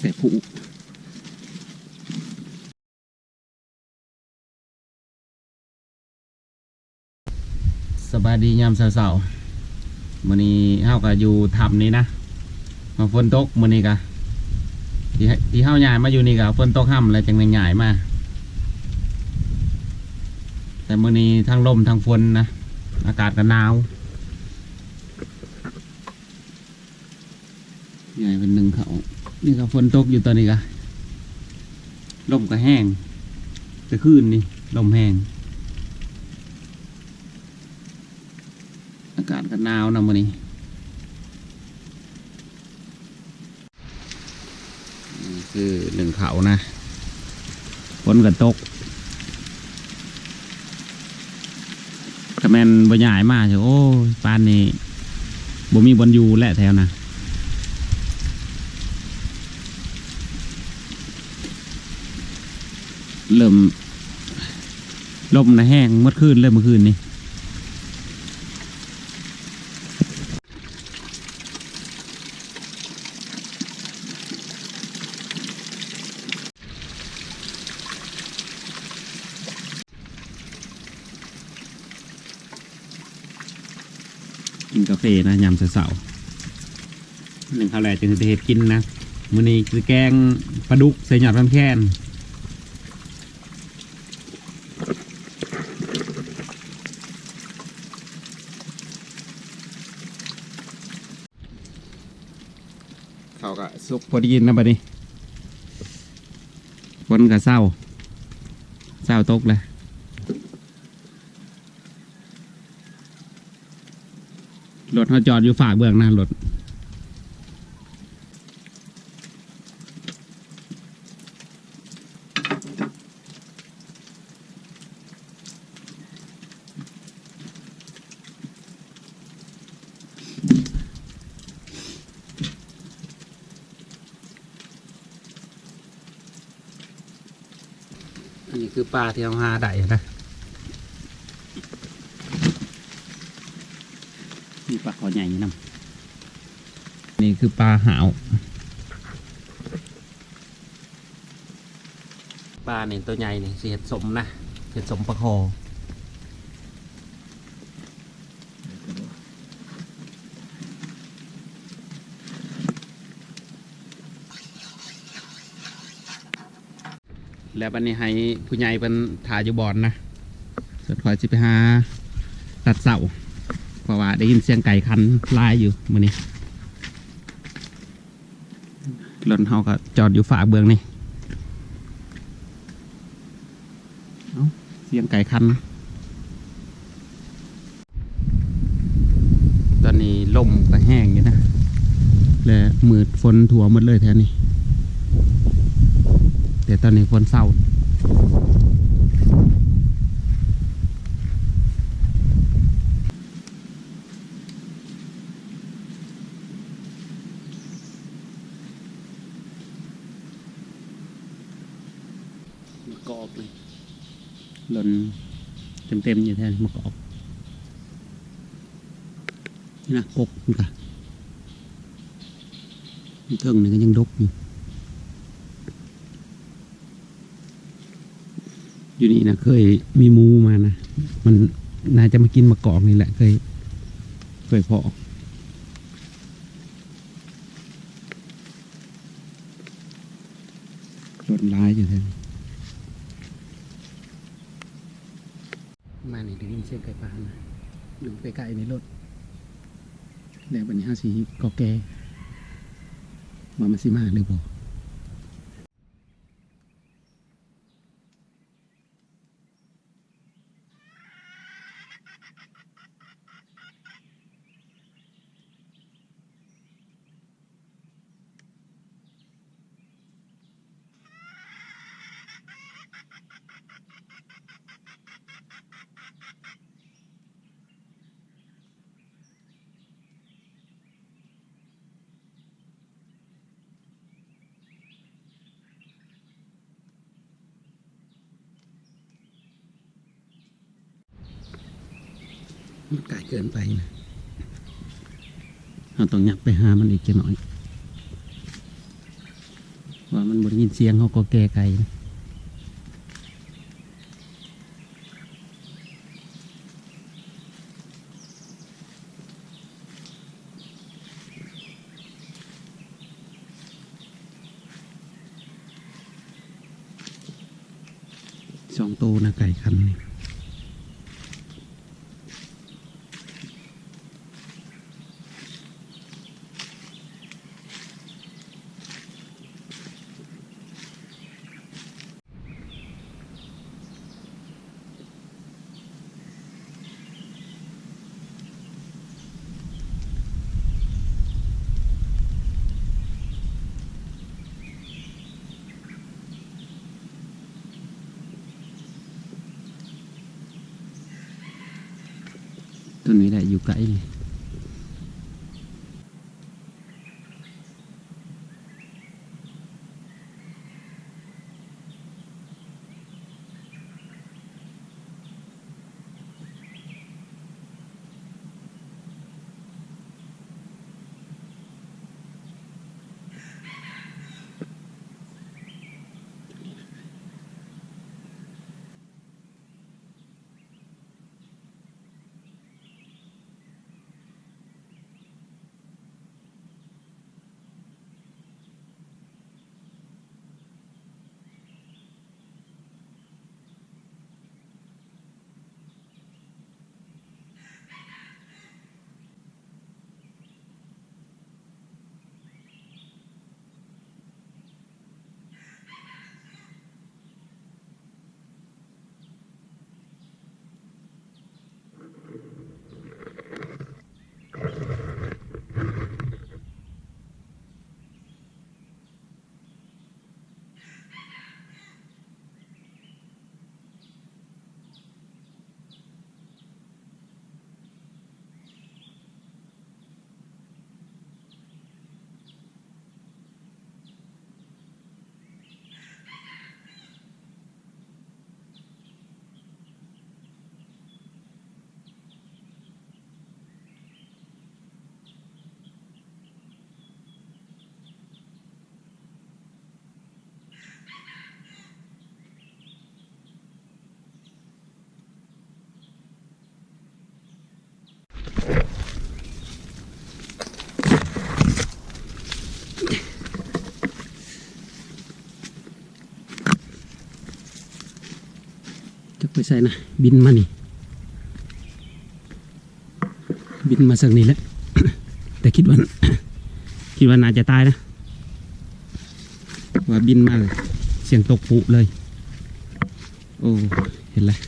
แต่ผู้สบายดียามเสาๆมื้อนี้เฮาก็อยู่ถ้ำนี้นะมาฝนตกมื้อนี้ก็ที่ให้ที่เฮาย้ายมาอยู่นี่ก็ฝนตกห่ำแล้วจังได้ย้ายมาแต่มื้อนี้ทั้งลมทั้งฝนนะอากาศก็หนาวใหญ่เป็นหนึ่งเขา นี่ก็ฝนตกอยู่ตอนนี้ก็ลมก็แห้งแต่คืนนี่ลมแห้ง อากาศก็หนาวนะมื้อนี้นี่คือหนึ่งเขานะฝนก็ตกกระแมนบ่ใหญ่มากเชียวโอ้ปานนี้บ่มีบอลอยู่แหละแถวนะ เริ่มลมนะแห้งเมื่อคืนเริ่มเมื่อคืนนี่กินกาแฟนะยามเสาหนึ่งข้าวแหล่จึงจะเห็ดกินนะมื้อนี้คือแกงปลาดุกใส่หยอดน้ำแค้น เขาก็สุก พอดีนะบัดนี้ฝนก็เศร้าเศร้าตกเลยรถเขาจอดอยู่ฝากเบื้องหน้ารถ คือปลาที่เอาหาได้นะมีปลาขอใหญ่นี่นำนี่คือปลาหาวปลาเนี่ยตัวใหญ่เนี่ยสิเห็ดสมนะเห็ดสมปลาคอ แล้ววันนี้ให้ผู้ใหญ่เป็นถ่ายอยู่บอนนะสุดคอยจะไปหาตัดเสาเพราะว่าได้ยินเสียงไก่คันลายอยู่มื่อนี้รถเฮาก็จอดอยู่ฝากเบืองนี่เอ้าเสียงไก่คัน ตอนนี้ลมก็แห้งอยู่นะ และมืดฝนถั่วหมดเลยแถวนี้ แต่ตอนนี้ฝนเศร้ามะกอกเลยหล่นเต็มๆอยู่แทนมะกอกนี่นะกกนี่ค่ะนี่เทิงนี่ก็ยังดกอยู่ อยู่นี่นะเคยมีมูมานะ มันน่าจะมากินมะกอกนี่แหละเคย เคยเพาะรถร้ายอยู่แทนมานี่ได้ยินเสียงไก่ปลานะอยู่ใกล้ๆในรถแล้วบันนี้ห้าสีกอแกมามันสิมาหรือบ่า มันไกลเกินไปนะเราต้องยับไปหามันอีกจะหน่อย ว่ามันบ่ได้ยินเสียงเขาก็แก้ไกลนะสองตัวนะไก่คันนี้ ต้นนี้แหละอยู่ ไกลนี่จะไปใส่นะ บินมานี่ บินมาสักนี้แหล้วแต่คิดว่า คิดว่าน่าจะตายนะ ว่าบินมาเลย เสียงตกปุเลย โอ้ เห็นแล้ว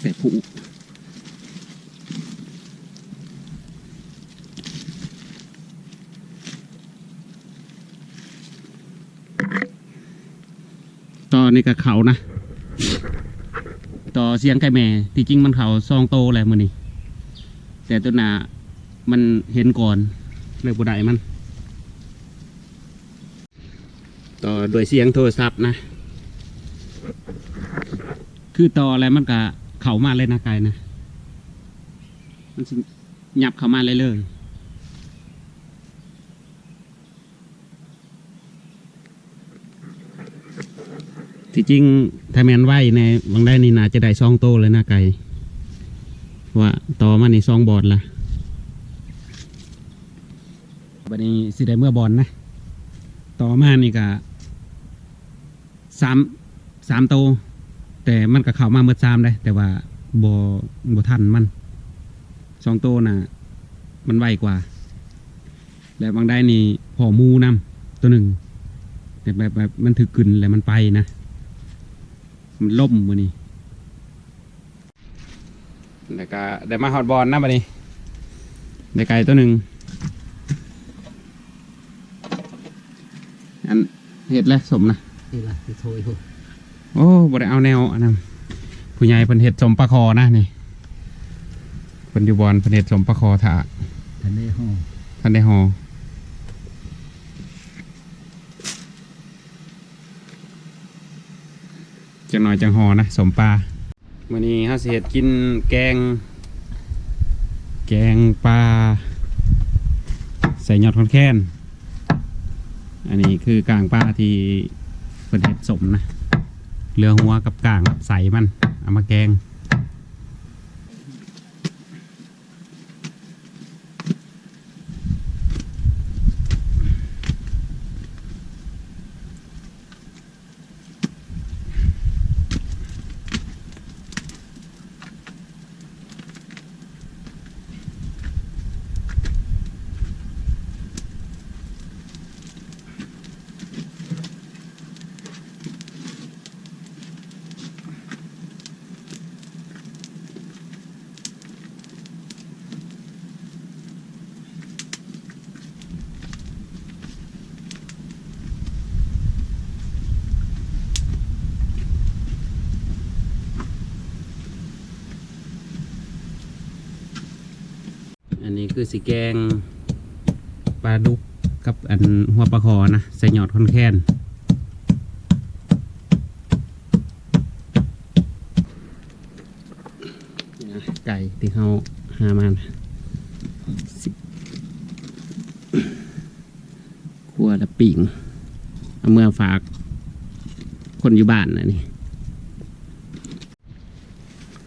แต่ปุ ต่อนี่กับเขานะ ต่อเสียงไก่แม่ที่จริงมันเขาซองโตแหละมือนี่แต่ตัวหนามันเห็นก่อนเลยบุได้มัน ต่อโดยเสียงโทรศัพท์นะ คือต่ออะไรมันก็เขามาเลยนะไกลนะ มันสิหยับเขามาเลยเลย ที่จริงถ้าแมนไหวในวังได้นี่นาจะได้ซองโตเลยนะไก่ว่าต่อมานี่ซองบอดละบันนี้สิได้เมื่อบอลนะ ต่อมานี่ก็สามสามโต แต่มันก็เข้ามาเมื่อสามได้ แต่ว่าบอบทันมันสองโตน่ะ มันไวกว่า แล้วบางได้นี่พอมูนำตัวหนึ่งแต่แบบแบบมันถือกึนแล้วมันไปนะ มันล่มมือนี้แล้วก็ได้มาฮอดบอลนะบัดนี้ได้ไก่ตัวหนึ่งอันเห็ดแล้วสมนะนี่ล่ะคือโทยหัวโอ้บ่ได้เอาแนวอันนั้นผู้ใหญ่เพิ่นเห็ดสมปลาคอนะนี่เพิ่นอยู่บอลเพิ่นเห็ดสมปลาคอถาทันได้ห้องท่านได้หอ จังหน่อยจังหอนะสมปลามื้อนี้เฮาสิเฮ็ดกินแกง แกงปลาใส่ยอดคอนแค้นอันนี้คือกลางปลาที่เพิ่นเห็ดสมนะเรือหัวกับกลางกับใสมันเอามาแกง อันนี้ คือสีแกงปลาดุกกับอันหัวปลาคอนะใส่หยอดค่อนแค้นนี่นะไก่ที่เขาหามานขัวและปิ่งเอาเมื่อฝากคนอยู่บ้านนะนี่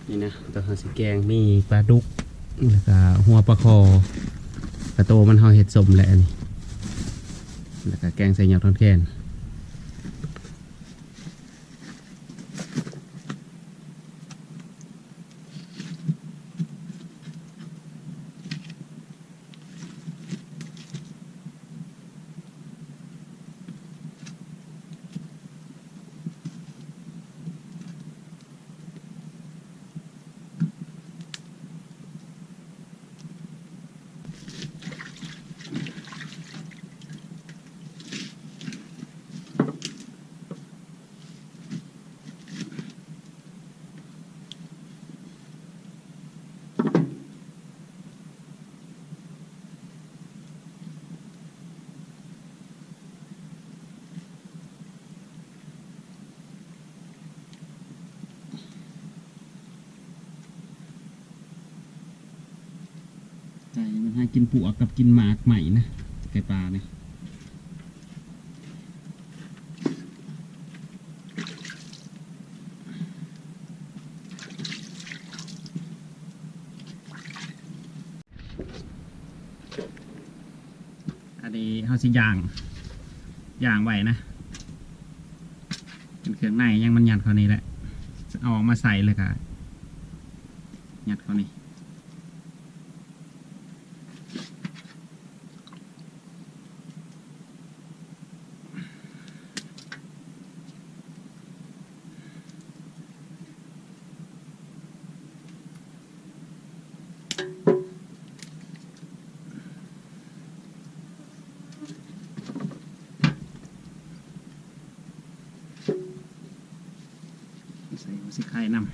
นี่นะตัวเขาสีแกงมีปลาดุก แล้วก็หัวปลาคอกระโตมันเฮาเห็ดสมแหละนี่แล้วก็แกงใส่หยอดทอนแคน ก่มันให้กินปูกับกินหมากใหม่นะ ไก่ปลาเนี่ยอันนี้เขาสิย่างย่างไว้นะเป็นเครื่องในยังมันยัดเขานี่แหละเอาออกมาใส่เลยค่ะยัดเขานี่ ใส่หัวสิไข่นำ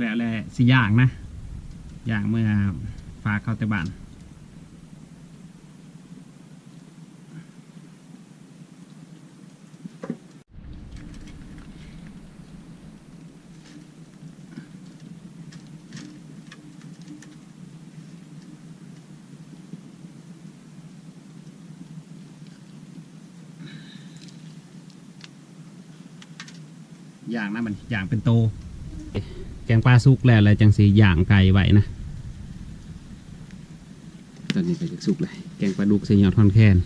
แล้วแหละสิย่างนะ อย่างเมื่อฟ้าเข้าแต่บ้าน ย่างนะมันอย่างเป็นโต แกงปลาสุกแล้วอะไรจังสีอย่างไก่ไว้นะ ตอนนี้ไปสุกเลย แกงปลาดุกใส่ยอดทอนแคน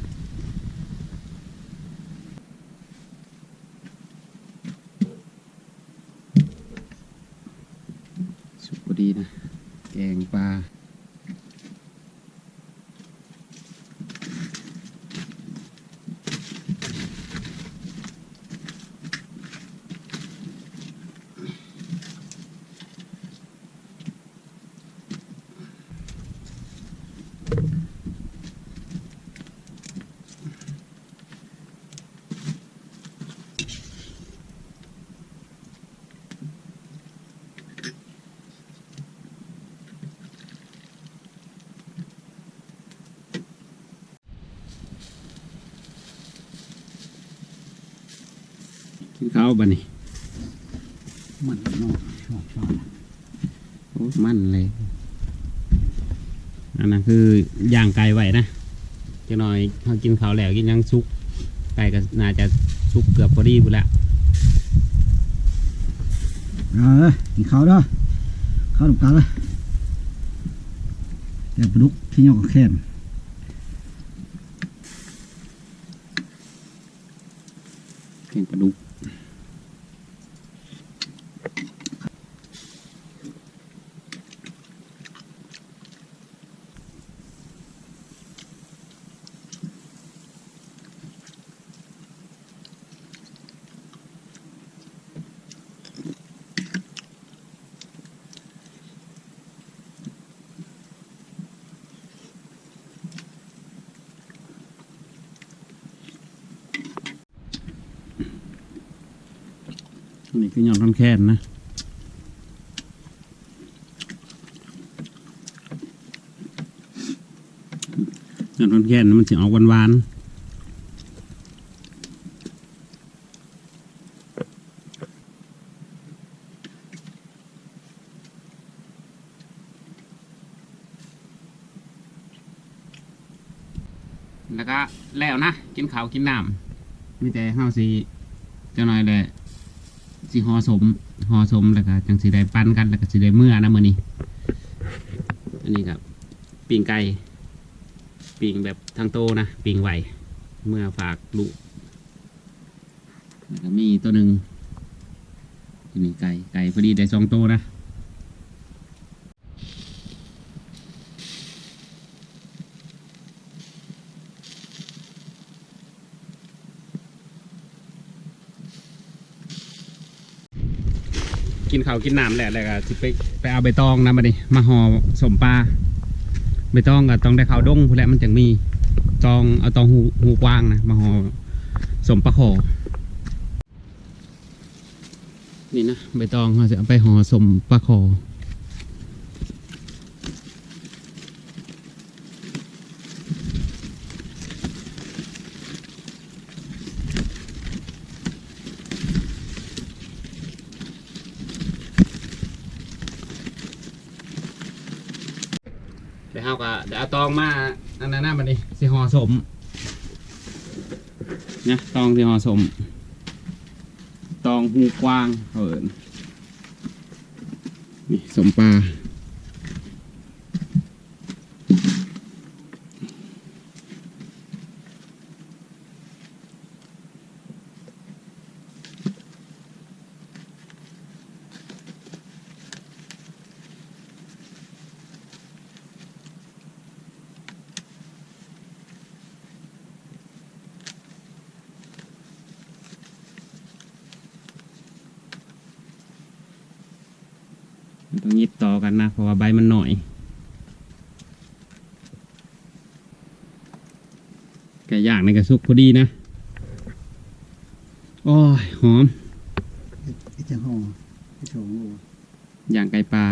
สุกพอดีนะ แกงปลา กินข้าวบ้านี่มันนอกชอบชอบโอ้มันเลยอันนั้นคือย่างไก่ไหวนะจะหน่อยเขากินข้าวแล้วกินยังซุก ไก่ก็น่าจะซุกเกือบพอดีพูดแล้วเออกินข้าวเด้อข้าวหนุกตาเลยแต่ปลาดุกที่ยอกกับแค้นเพียงปลาดุก นี่คือยอนท่อนแค้นนะยอนท่อนแค้นมันจะออกหวานๆแล้วก็แล้วนะ กินข้าวกินน้ำมีแต่ห้าสีเจ้าหน่อยเลย สิหอสมหอสมแล้วก็จังสีได้ปั้นกันแล้วก็สีได้เมื่อนะมือนี้อันนี้ครับปิ่งไก่ปิ่งแบบทางโตนะปิ่งไหวเมื่อฝากลุแล้วก็มีตัวหนึ่งอันนี้ไก่ไก่พอดีได้สองโตวนะ กินข้าวกินน้ำแหละแล้วก็สิไปไปเอาใบตองนะมาดิมาห่อสมปลาใบตองก็ต้องได้ข้าวดงพู้นแหละมันจังมีตองเอาตองหูหูกว้างนะมาห่อสมปลาขอนี่นะใบตองเราจะเอาไปห่อสมปลาขอ เดี๋ยวเขาก็เดี๋ยวเอาตองมาอันนั้นนะมาดิสิห่อสมเนี่ยตองสิห่อสม ตองหูกว้างเขาเอินนี่สมปลา ต้องยิบต่อกันนะ เพราะว่าใบมันหน่อยไก่ย่างในกระซุกพอดีนะ โอ้ย หอมไอ้เจ้าห้องไอ้โถงโอ้ย่างไก่ปลา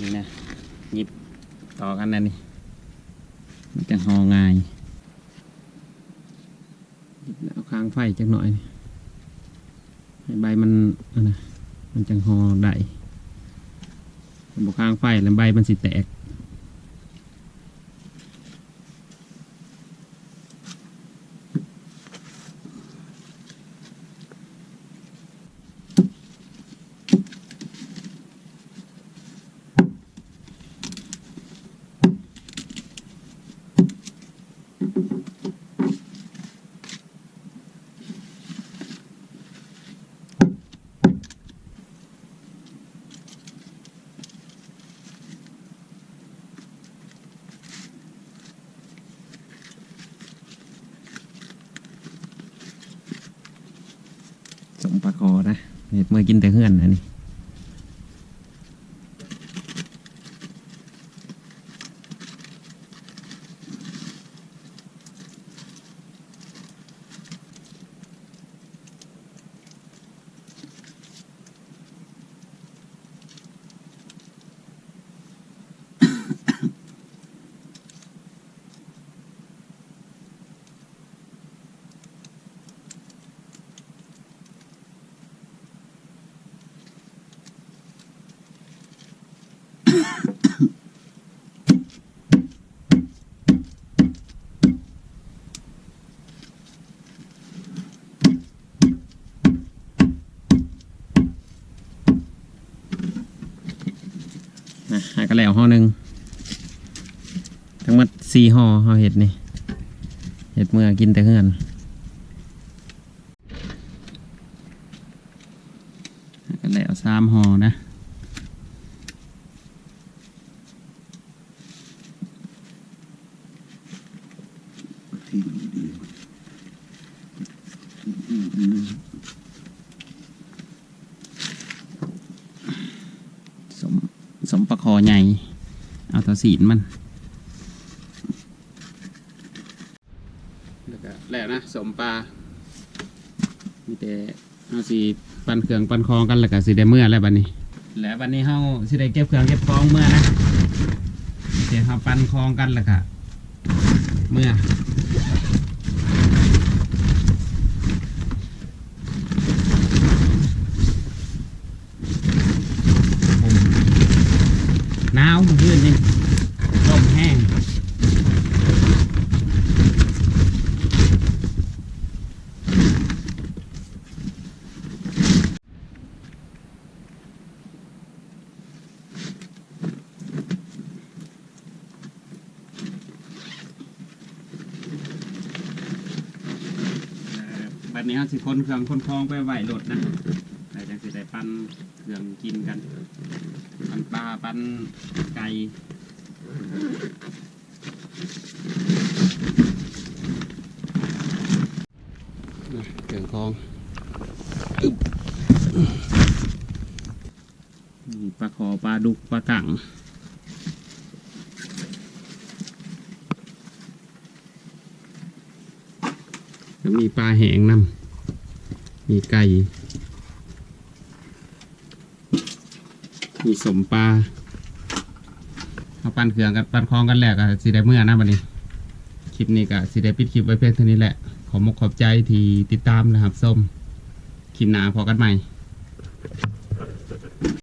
นี่นะหยิบต่อกันนะนี่ มันจะหอง่ายหยิบแล้วเอาค้างไฟจักหน่อยนี่ให้ใบมันอันนะ มันจังหอได้บวค้างไฟแล้วใบมันสิแตก สมปลาคอนะ เมื่อกินแต่เฮือนนะนี่ หาก็แล้วห่อหนึ่งทั้งหมดสี่ห่อห่อเห็ดนี่เห็ดเมื่อกินแต่เฮือนก็แล้วสามห่อนะ ที่ดี สมสมประคอใหญ่ เอาตัวสีนมันแล้วก็แล้วนะสมปลามีแต่เอาสีปันเครื่องปันคองกันแล้วก็สีได้เมื่อแล้วบัดนี้ แล้วบัดนี้เฮาสิได้เก็บเครื่องเก็บของเมื่อนะเดี๋ยวเฮาปันคองกันแล้วก็เมื่อ หนาวเมื่อคืนนี่ลมแห้ง บัดนี้เราสิ คนเครื่องคนคลองไปไหวรถนะแต่จังสิได้ปั้นเครื่องกินกันปันปลาปันไก่นะเครื่องคลองอึ๊บนี่ปลาขอปลาดุกปลากังแล้วมีปลาแหงนำ มีไก่ มีสมปลาเอาปั้นเครื่องกันปั้นคลองกันแหลกอะสิได้เมื่อนะบัดนี้ คลิปนี้ก็สิได้ปิดคลิปไว้เพียงเท่านี้แหละ ขอมกขอบใจที่ติดตามนะครับส้มคลิปหน้าพอกันใหม่